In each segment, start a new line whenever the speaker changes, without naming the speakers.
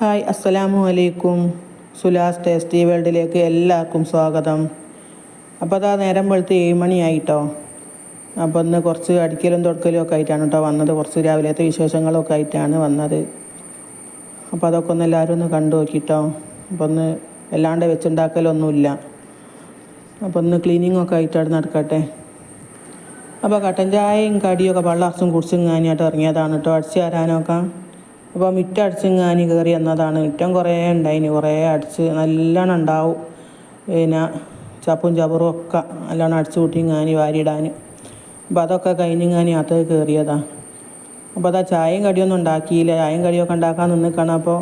Hi അസ്സലാമു അലൈക്കും സുലാസ് tasty വേൾഡിലേക്ക് എല്ലാവർക്കും സ്വാഗതം. അപ്പോൾ അതാ നേരം വെളുത്ത് ഏഴ് മണിയായിട്ടോ. അപ്പോൾ ഇന്ന് കുറച്ച് അടിക്കലും തുടക്കലും ഒക്കെ ആയിട്ടാണ് കേട്ടോ വന്നത്. കുറച്ച് രാവിലത്തെ വിശേഷങ്ങളൊക്കെ ആയിട്ടാണ് വന്നത്. അപ്പോൾ അതൊക്കെ ഒന്ന് എല്ലാവരും ഒന്ന് കണ്ടു നോക്കിട്ടോ. അപ്പോൾ ഒന്ന് വല്ലാണ്ട് വെച്ചുണ്ടാക്കലൊന്നുമില്ല. അപ്പോൾ ഒന്ന് ക്ലീനിങ് ഒക്കെ ആയിട്ടാണ് നടക്കട്ടെ. അപ്പോൾ കട്ടൻ ചായയും കടിയൊക്കെ വെള്ളാസും കുടിച്ചും കാനിയായിട്ട് ഇറങ്ങിയതാണ് കേട്ടോ. അടിച്ചു തരാനൊക്കെ. അപ്പോൾ മിറ്റം അടിച്ചും കാനി കയറി എന്നതാണ് മിറ്റം കുറേ ഉണ്ടായിന്. കുറേ അടിച്ച് നല്ലോണം ഉണ്ടാവും. പിന്നെ ചപ്പും ചപ്പറും ഒക്കെ നല്ലോണം അടിച്ചു കൂട്ടി ഞാൻ വാരിയിടാൻ. അപ്പോൾ അതൊക്കെ കഴിഞ്ഞ് ഞാൻ അത് കയറിയതാണ് അപ്പോൾ അതാ ചായയും കടിയൊന്നും ഉണ്ടാക്കിയില്ല. ചായയും കടിയൊക്കെ ഉണ്ടാക്കാൻ നിന്നിക്കണം. അപ്പോൾ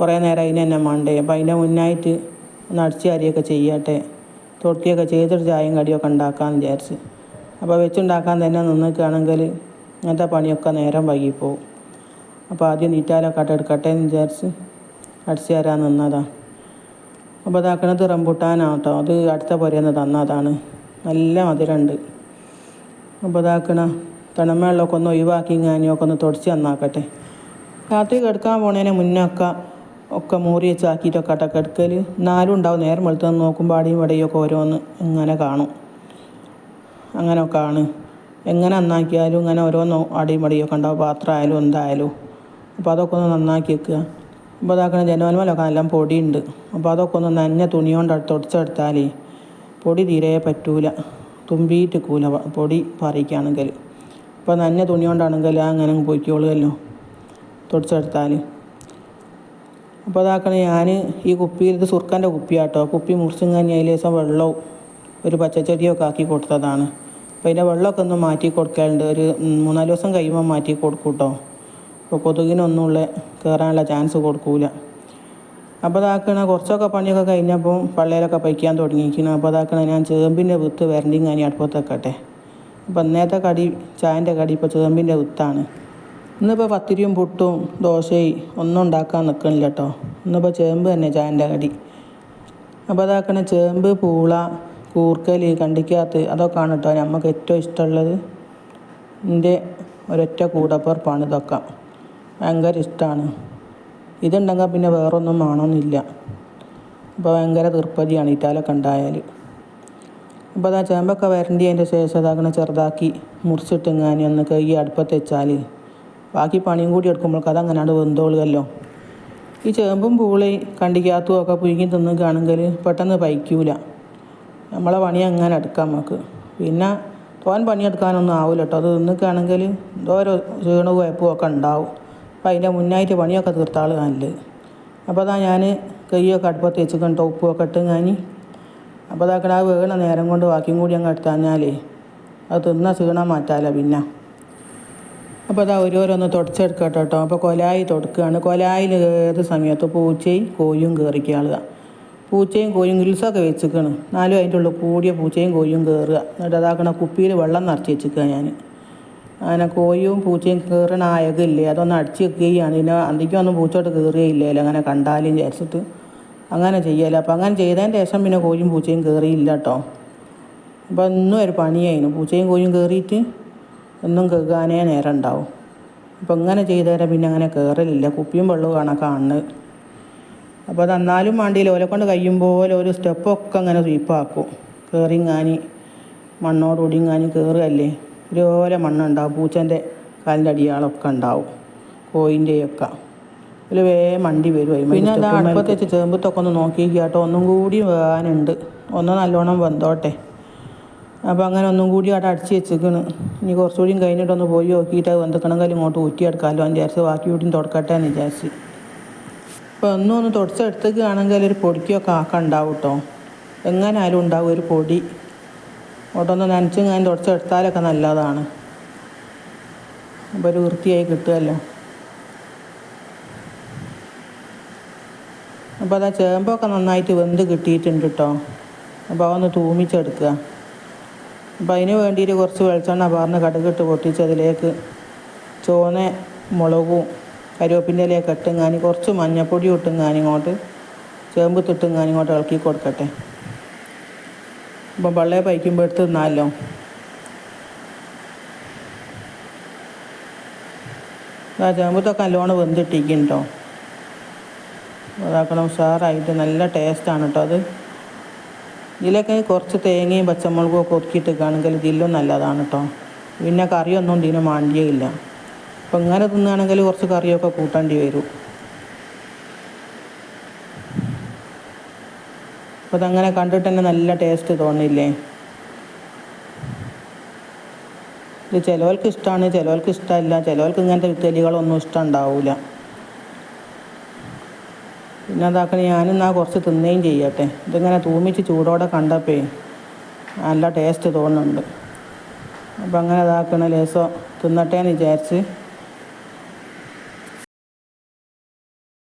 കുറേ നേരം അതിന് തന്നെ മണ്ടേ. അപ്പോൾ അതിന്റെ മുന്നായിട്ട് ഒന്ന് അടിച്ച് കാര്യമൊക്കെ ചെയ്യട്ടെ. തൊട്ടിയൊക്കെ ചെയ്തിട്ട് ചായയും കടിയൊക്കെ ഉണ്ടാക്കാമെന്ന് വിചാരിച്ച്. അപ്പോൾ വെച്ചുണ്ടാക്കാൻ തന്നെ നിന്നിക്കുകയാണെങ്കിൽ ഇങ്ങനത്തെ പണിയൊക്കെ നേരം വൈകിപ്പോവും അപ്പോൾ ആദ്യം നീറ്റാലോ കട്ട എടുക്കട്ടെ എന്ന് വിചാരിച്ച് അടിച്ചു തരാൻ നിന്നതാ. അപ്പോൾ അതാക്കണത് റംബുട്ടാനാണ് കേട്ടോ അത് അടുത്ത പുരയെന്ന് തന്നതാണ്. നല്ല മധുരമുണ്ട്. അപ്പോൾ ഇതാക്കണ തണമേളൊക്കെ ഒന്ന് ഒഴിവാക്കി ഞാനിയൊക്കെ ഒന്ന് തുടച്ച് നന്നാക്കട്ടെ. രാത്രി കിടക്കാൻ പോണേനെ മുന്നൊക്കെ ഒക്കെ മൂറി വെച്ചാക്കിയിട്ടൊക്കെ അട്ട കിടക്കൽ നാലും ഉണ്ടാവും. നേരം വെളുത്ത് നോക്കുമ്പോൾ അടിയും വടയൊക്കെ ഓരോന്ന് ഇങ്ങനെ കാണും. അങ്ങനെയൊക്കെ ആണ് എങ്ങനെ നന്നാക്കിയാലും ഇങ്ങനെ ഓരോന്ന് അടിയും വടിയൊക്കെ ഉണ്ടാവും. പാത്രമായാലും എന്തായാലും. അപ്പോൾ അതൊക്കെ ഒന്ന് നന്നാക്കി വെക്കുക. അപ്പോൾ അതാക്കണ ജനവന്മലൊക്കെ നല്ല പൊടിയുണ്ട്. അപ്പോൾ അതൊക്കെ ഒന്ന് നനഞ്ഞ തുണി കൊണ്ട് തുടച്ചെടുത്താലേ പൊടി തീരെ പറ്റൂല. തുമ്പിയിട്ട് കൂല പൊടി പറിക്കുകയാണെങ്കിൽ അപ്പോൾ നനഞ്ഞ തുണി കൊണ്ടാണെങ്കിൽ അങ്ങനെ അങ്ങ് പൊയ്ക്കോളുമല്ലോ. തുടച്ചെടുത്താൽ. അപ്പോൾ അതാക്കണ ഞാൻ ഈ കുപ്പിയിൽ ഇത് സുർക്കന്റെ കുപ്പിയാട്ടോ. കുപ്പി മുറിച്ചും കഴിഞ്ഞ് അതിൽ ദിവസം വെള്ളവും ഒരു പച്ചച്ചെടിയൊക്കെ ആക്കി കൊടുത്തതാണ്. അപ്പോൾ അതിന്റെ വെള്ളമൊക്കെ ഒന്ന് മാറ്റി കൊടുക്കലുണ്ട്. ഒരു മൂന്നാൽ ദിവസം കഴിയുമ്പോൾ മാറ്റി കൊടുക്കും കേട്ടോ. അപ്പോൾ കൊതുകിനൊന്നുമുള്ള കയറാനുള്ള ചാൻസ് കൊടുക്കൂല. അപ്പോൾ അതാക്കണ കുറച്ചൊക്കെ പണിയൊക്കെ കഴിഞ്ഞപ്പോൾ പള്ളിയിലൊക്കെ പയ്ക്കാൻ തുടങ്ങിയിരിക്കണം. അപ്പോൾ അതാക്കണ ഞാൻ ചേമ്പിന്റെ വിത്ത് വരണ്ടിയും ഞാൻ അടുപ്പത്തേക്കട്ടെ. അപ്പോൾ അന്നേത്തെ കടി ചായന്റെ കടി ഇപ്പോൾ ചേമ്പിന്റെ വിത്താണ്. ഇന്നിപ്പോൾ പത്തിരിയും പുട്ടും ദോശയും ഒന്നും ഉണ്ടാക്കാൻ നിൽക്കണില്ല കേട്ടോ ഇന്നിപ്പോൾ ചേമ്പ് തന്നെ ചായന്റെ കടി. അപ്പോൾ അതാക്കണ ചേമ്പ് പൂള കൂർക്കൽ കണ്ടിക്കാത്ത അതൊക്കെയാണ് കേട്ടോ നമുക്ക് ഏറ്റവും ഇഷ്ടമുള്ളത്. എന്റെ ഒരൊറ്റ കൂടപ്പുറപ്പാണ് ഇതൊക്കെ. ഭയങ്കര ഇഷ്ടമാണ് ഇതുണ്ടെങ്കിൽ പിന്നെ വേറൊന്നും വേണമെന്നില്ല അപ്പോൾ ഭയങ്കര തീർപ്പതിയാണ് ഇറ്റാലൊക്കെ ഉണ്ടായാൽ അപ്പോൾ അതാ ചേമ്പൊക്കെ വരണ്ടി അതിന്റെ ശേഷം അതങ്ങനെ ചെറുതാക്കി മുറിച്ചിട്ടിങ്ങാനി ഒന്ന് കൈ അടുപ്പത്ത് വെച്ചാൽ ബാക്കി പണിയും കൂടി എടുക്കുമ്പോഴേക്ക് അതങ്ങനെയാണ് വെന്തോളുകല്ലോ. ഈ ചേമ്പും പൂളി കണ്ടിക്കാത്തും ഒക്കെ പുഴുങ്ങി തിന്നുകയാണെങ്കിൽ പെട്ടെന്ന് പൈക്കൂല നമ്മളെ പണി അങ്ങനെ എടുക്കാം നമുക്ക്. പിന്നെ തോൻ പണിയെടുക്കാനൊന്നും ആവില്ല കേട്ടോ അത് തിന്നിക്കുകയാണെങ്കിൽ എന്തോരോ ക്ഷീണവും കുഴപ്പവും ഒക്കെ ഉണ്ടാവും. അപ്പോൾ അതിന്റെ മുന്നായിട്ട് പണിയൊക്കെ തീർത്താൾ നല്ലത്. അപ്പോൾ അതാ ഞാൻ കൈയൊക്കെ അടുപ്പത്ത് വെച്ചിട്ടുണ്ട് ഉപ്പൊക്കെ ഇട്ട് ഞാൻ അപ്പോൾ അതാക്കണ ആ വീണ നേരം കൊണ്ട് ബാക്കിയും കൂടി അങ്ങ് എടുത്താഞ്ഞാലേ അത് തിന്ന സീണ മാറ്റാലോ പിന്നെ. അപ്പോൾ അതാ ഓരോരോന്ന് തുടച്ചെടുക്കട്ടെ കേട്ടോ. അപ്പോൾ കൊലായി തുടക്കുകയാണ്. കൊലായിൽ ഏത് സമയത്ത് പൂച്ചയും കോയും ആളുക പൂച്ചയും കോയും ഗിൽസൊക്കെ വെച്ചിക്കണ് നാലും അതിന്റെ ഉള്ളിൽ കൂടിയ പൂച്ചയും കോയും കയറുക. എന്നിട്ട് അതാക്കണ കുപ്പിയിൽ വെള്ളം നിറച്ച് വെച്ചിക്കുക ഞാൻ അങ്ങനെ കോഴിയും പൂച്ചയും കയറണായതില്ലേ അതൊന്ന് അടിച്ച് വെക്കുകയാണ്. പിന്നെ അന്തിക്കൊന്നും പൂച്ചോട്ട് കയറുകയില്ലല്ലോ അങ്ങനെ കണ്ടാലും വിചാരിച്ചിട്ട് അങ്ങനെ ചെയ്യല്ലോ അപ്പോൾ അങ്ങനെ ചെയ്തതിന്റെ ശേഷം പിന്നെ കോഴിയും പൂച്ചയും കയറിയില്ല കേട്ടോ അപ്പോൾ ഇന്നും ഒരു പണിയായിരുന്നു. പൂച്ചയും കോഴിയും കയറിയിട്ട് ഒന്നും കേൾക്കാനേ നേരം ഉണ്ടാവും. അപ്പോൾ ഇങ്ങനെ ചെയ്തേരം പിന്നെ അങ്ങനെ കയറലില്ല കുപ്പിയും വെള്ളവും കാണാൻ കാണുന്നത് അപ്പോൾ അത് എന്നാലും വണ്ടിയിൽ ഓലെ കൊണ്ട് കഴിയും പോലെ ഒരു സ്റ്റെപ്പൊക്കെ അങ്ങനെ സ്വീപ്പാക്കും. കയറിങ്ങാനി മണ്ണോടുകൂടി ഇങ്ങാനി കയറുകയല്ലേ ഒരുപോലെ മണ്ണുണ്ടാവും. പൂച്ചന്റെ കാലിന്റെ അടിയാളൊക്കെ ഉണ്ടാവും. കോയിന്റെയൊക്കെ. ഇതിൽ വേ മണ്ടി വരും പിന്നെ അത് അടുപ്പത്ത് വെച്ച് ചേമ്പത്തൊക്കെ ഒന്ന് നോക്കിയിരിക്കുക കേട്ടോ ഒന്നും കൂടി വേകാനുണ്ട് ഒന്ന് നല്ലോണം വെന്തോട്ടെ. അപ്പോൾ അങ്ങനെ ഒന്നും കൂടി അവിടെ അടിച്ച് വെച്ചിരിക്കണ് ഇനി കുറച്ചുകൂടിയും കഴിഞ്ഞിട്ടൊന്ന് പോയി നോക്കിയിട്ട് അത് വെന്തക്കണമെങ്കിൽ ഇങ്ങോട്ട് ഊറ്റിയെടുക്കാമല്ലോ എന്ന് വിചാരിച്ച് ബാക്കി വീട്ടിൽ തുടക്കട്ടെ എന്ന് വിചാരിച്ച്. അപ്പോൾ ഒന്നും ഒന്ന് തുടച്ചെടുത്തേക്കാണെങ്കിൽ ഒരു പൊടിക്കൊക്കെ ആക്കാൻ ഉണ്ടാവും കേട്ടോ എങ്ങനായാലും ഉണ്ടാവും ഒരു പൊടി. ഓട്ടൊന്ന് നനച്ചും ഞാൻ തുടച്ചെടുത്താലൊക്കെ നല്ലതാണ്. അപ്പോൾ ഒരു വൃത്തിയായി കിട്ടുമല്ലോ അപ്പോൾ അതാ ചേമ്പൊക്കെ നന്നായിട്ട് വെന്ത് കിട്ടിയിട്ടുണ്ട് കേട്ടോ അപ്പോൾ അതൊന്ന് തൂമിച്ചെടുക്കുക. അപ്പോൾ അതിന് വേണ്ടിയിട്ട് കുറച്ച് വെളിച്ചെണ്ണ പാർന്ന് കടുകിട്ട് പൊട്ടിച്ച് അതിലേക്ക് ചുവന്ന മുളകും കരിവേപ്പിന്റെ ഇലയൊക്കെ ഇട്ടുങ്ങാനി കുറച്ച് മഞ്ഞപ്പൊടി ഇട്ടുങ്ങാനി ഇങ്ങോട്ട് ചേമ്പ് തിട്ടുങ്ങാനി ഇങ്ങോട്ട് ഇളക്കി കൊടുക്കട്ടെ. അപ്പം വെള്ളയെ പൈക്കുമ്പോൾ എടുത്ത് തിന്നാമല്ലോ ചേമ്പത്തൊക്കെ നല്ലോണം വെന്തിട്ടിരിക്കും അതാക്കണം ഉഷാറായിട്ട് നല്ല ടേസ്റ്റാണ് കേട്ടോ അത്. ഇതിലൊക്കെ കുറച്ച് തേങ്ങയും പച്ചമുളകും ഒക്കെ ഒതുക്കിയിട്ട് കാണുമെങ്കിൽ ഇതിലും നല്ലതാണ് കേട്ടോ പിന്നെ കറിയൊന്നും ഇതിന് മാണ്ടിയയില്ല അപ്പം ഇങ്ങനെ തിന്നുകയാണെങ്കിൽ കുറച്ച് കറിയൊക്കെ കൂട്ടേണ്ടി വരും. അപ്പോൾ അതങ്ങനെ കണ്ടിട്ട് തന്നെ നല്ല ടേസ്റ്റ് തോന്നില്ലേ ഇത് ചിലവർക്ക് ഇഷ്ടമാണ് ചിലവർക്ക് ഇഷ്ടമല്ല ചിലവർക്ക് ഇങ്ങനത്തെ വിത്തലികളൊന്നും ഇഷ്ടം ഉണ്ടാവില്ല പിന്നെ അതാക്കണ ഞാനിന്നാ കുറച്ച് തിന്നുകയും ചെയ്യട്ടെ. ഇതിങ്ങനെ തൂമിച്ച് ചൂടോടെ കണ്ടപ്പേ നല്ല ടേസ്റ്റ് തോന്നുന്നുണ്ട്. അപ്പം അങ്ങനെ അതാക്കണ ലേസോ തിന്നട്ടേന്ന് വിചാരിച്ച്